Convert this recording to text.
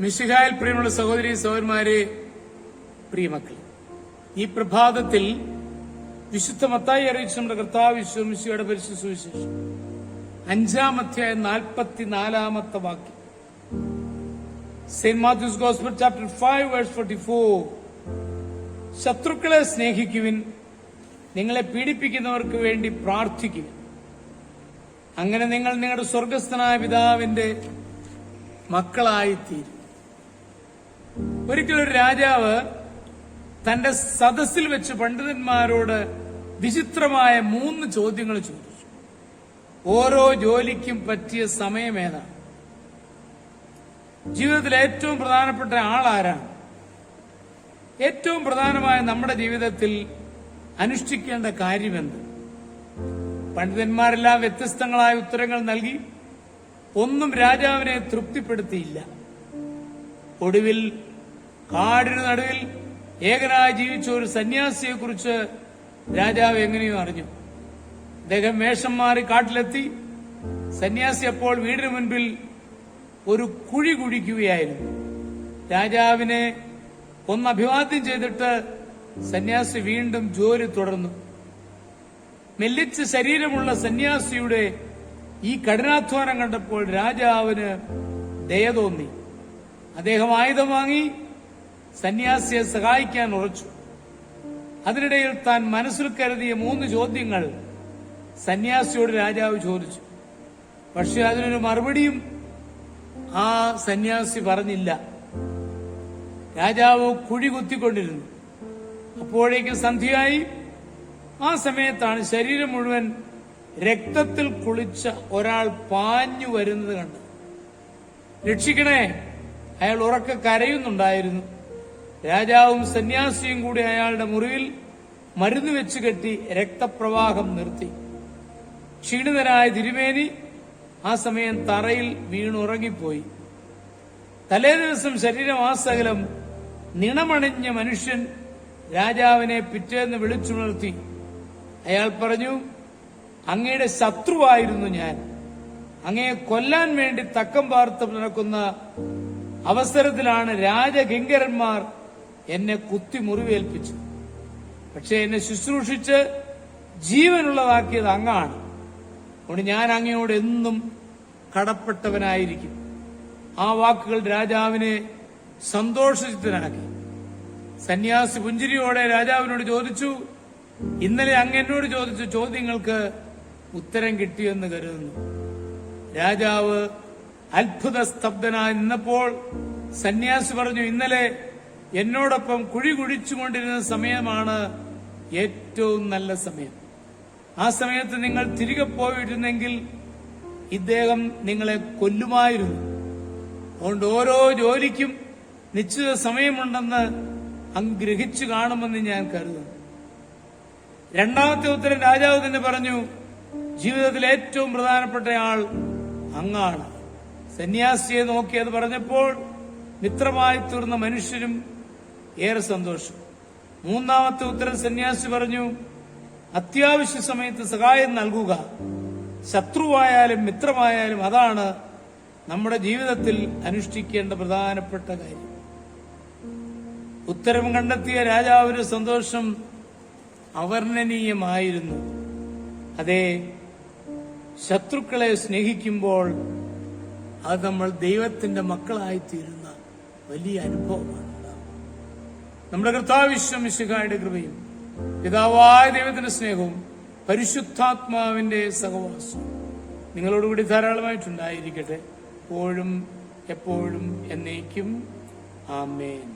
മിശിഹായിൽ പ്രിയമുള്ള സഹോദരി സഹോദരന്മാരെ പ്രിയമക്കൾ ഈ പ്രഭാതത്തിൽ വിശുദ്ധ മത്തായി അറിയിച്ച നമ്മുടെ കർത്താവ് വിശ്വമിശിയുടെ പരിശുദ്ധ സുവിശേഷം. അഞ്ചാം അധ്യായം നാൽപ്പത്തിനാലാമത്തെ വാക്യം. Saint Matthew's gospel chapter five verse forty four. ശത്രുക്കളെ സ്നേഹിക്കുവിൻ നിങ്ങളെ പീഡിപ്പിക്കുന്നവർക്ക് വേണ്ടി പ്രാർത്ഥിക്കുക അങ്ങനെ നിങ്ങൾ നിങ്ങളുടെ സ്വർഗസ്ഥനായ പിതാവിന്റെ മക്കളായിത്തീരും. ഒരിക്കലൊരു രാജാവ് തന്റെ സദസ്സിൽ വെച്ച് പണ്ഡിതന്മാരോട് വിചിത്രമായ മൂന്ന് ചോദ്യങ്ങൾ ചോദിച്ചു. ഓരോ ജോലിക്കും പറ്റിയ സമയം ഏതാണ് ജീവിതത്തിൽ ഏറ്റവും പ്രധാനപ്പെട്ട ആളാരാണ്? ഏറ്റവും പ്രധാനമായ നമ്മുടെ ജീവിതത്തിൽ അനുഷ്ഠിക്കേണ്ട കാര്യമെന്ത്? പണ്ഡിതന്മാരെല്ലാം വ്യത്യസ്തങ്ങളായ ഉത്തരങ്ങൾ നൽകി. ഒന്നും രാജാവിനെ തൃപ്തിപ്പെടുത്തിയില്ല. ഒടുവിൽ കാടിന് നടുവിൽ ഏകനായി ജീവിച്ച ഒരു സന്യാസിയെക്കുറിച്ച് രാജാവ് എങ്ങനെയോ അറിഞ്ഞു. അദ്ദേഹം വേഷം മാറി കാട്ടിലെത്തി. സന്യാസി അപ്പോൾ വീടിന് മുൻപിൽ ഒരു കുഴി കുഴിക്കുകയായിരുന്നു. രാജാവിനെ ഒന്ന് അഭിവാദ്യം ചെയ്തിട്ട് സന്യാസി വീണ്ടും ജോലി തുടർന്നു. മെല്ലിച്ച ശരീരമുള്ള സന്യാസിയുടെ ഈ കഠിനാധ്വാനം കണ്ടപ്പോൾ രാജാവിന് ദയ തോന്നി. അദ്ദേഹം ആയുധം വാങ്ങി സന്യാസിയെ സഹായിക്കാൻ ഉറച്ചു. അതിനിടയിൽ താൻ മനസ്സിൽ കരുതിയ മൂന്ന് ചോദ്യങ്ങൾ സന്യാസിയോട് രാജാവ് ചോദിച്ചു. പക്ഷെ അതിനൊരു മറുപടിയും ആ സന്യാസി പറഞ്ഞില്ല. രാജാവ് കുഴി കുത്തിക്കൊണ്ടിരുന്നു. അപ്പോഴേക്കും സന്ധ്യയായി. ആ സമയത്താണ് ശരീരം മുഴുവൻ രക്തത്തിൽ കുളിച്ച ഒരാൾ പാഞ്ഞു വരുന്നത് കണ്ടത്. രക്ഷിക്കണേ അയാൾ ഉറക്ക കരയുന്നുണ്ടായിരുന്നു. രാജാവും സന്യാസിയും കൂടി അയാളുടെ മുറിവിൽ മരുന്ന് വെച്ച് കെട്ടി രക്തപ്രവാഹം നിർത്തി. ക്ഷീണിതനായ തിരുമേനി ആ സമയം തറയിൽ വീണുറങ്ങിപ്പോയി. തലേ ദിവസം ശരീരമാസകലം നിണമണിഞ്ഞ മനുഷ്യൻ രാജാവിനെ പിറ്റേന്ന് വിളിച്ചുണർത്തി. അയാൾ പറഞ്ഞു അങ്ങയുടെ ശത്രുവായിരുന്നു ഞാൻ. അങ്ങയെ കൊല്ലാൻ വേണ്ടി തക്കം പാർത്ത് നടക്കുന്ന അവസരത്തിലാണ് രാജകിങ്കരന്മാർ എന്നെ കുത്തി മുറിവേൽപ്പിച്ചു. പക്ഷെ എന്നെ ശുശ്രൂഷിച്ച് ജീവനുള്ളതാക്കിയത് അങ്ങാണ്. അതുകൊണ്ട് ഞാൻ അങ്ങയോട് എന്നും കടപ്പെട്ടവനായിരിക്കും. ആ വാക്കുകൾ രാജാവിനെ സന്തോഷചിത്തനാക്കി സന്യാസി പുഞ്ചിരിയോടെ രാജാവിനോട് ചോദിച്ചു ഇന്നലെ അങ്ങ് എന്നോട് ചോദിച്ച ചോദ്യങ്ങൾക്ക് ഉത്തരം കിട്ടിയെന്ന് കരുതുന്നു. രാജാവ് അത്ഭുത സ്തബ്ധനായി നിന്നപ്പോൾ സന്യാസി പറഞ്ഞു ഇന്നലെ എന്നോടൊപ്പം കുഴി കുഴിച്ചുകൊണ്ടിരുന്ന സമയമാണ് ഏറ്റവും നല്ല സമയം. ആ സമയത്ത് നിങ്ങൾ തിരികെ പോയിരുന്നെങ്കിൽ ഇദ്ദേഹം നിങ്ങളെ കൊല്ലുമായിരുന്നു. അതുകൊണ്ട് ഓരോ ജോലിക്കും നിശ്ചിത സമയമുണ്ടെന്ന് അങ്ങ് ഗ്രഹിച്ചു കാണുമെന്ന് ഞാൻ കരുതുന്നു. രണ്ടാമത്തെ ഉത്തരം രാജാവ് തന്നെ പറഞ്ഞു ജീവിതത്തിൽ ഏറ്റവും പ്രധാനപ്പെട്ട ആൾ അങ്ങാണ്. സന്യാസിയെ നോക്കി അത് പറഞ്ഞപ്പോൾ മിത്രമായി തീർന്ന മനുഷ്യരും ഏറെ സന്തോഷം. മൂന്നാമത്തെ ഉത്തരം സന്യാസി പറഞ്ഞു അത്യാവശ്യ സമയത്ത് സഹായം നൽകുക. ശത്രുവായാലും മിത്രമായാലും അതാണ് നമ്മുടെ ജീവിതത്തിൽ അനുഷ്ഠിക്കേണ്ട പ്രധാനപ്പെട്ട കാര്യം. ഉത്തരം കണ്ടെത്തിയ രാജാവിന് സന്തോഷം അവർണനീയമായിരുന്നു. അതെ ശത്രുക്കളെ സ്നേഹിക്കുമ്പോൾ അത് നമ്മൾ ദൈവത്തിന്റെ മക്കളായിത്തീരുന്ന വലിയ അനുഭവമാണ്. നമ്മുടെ കർത്താവിശ്വമിശുഖായുടെ കൃപയും പിതാവായ ദൈവത്തിന്റെ സ്നേഹവും പരിശുദ്ധാത്മാവിന്റെ സഹവാസവും നിങ്ങളോടുകൂടി ധാരാളമായിട്ടുണ്ടായിരിക്കട്ടെ. എപ്പോഴും എപ്പോഴും എന്നേക്കും. ആമേൻ.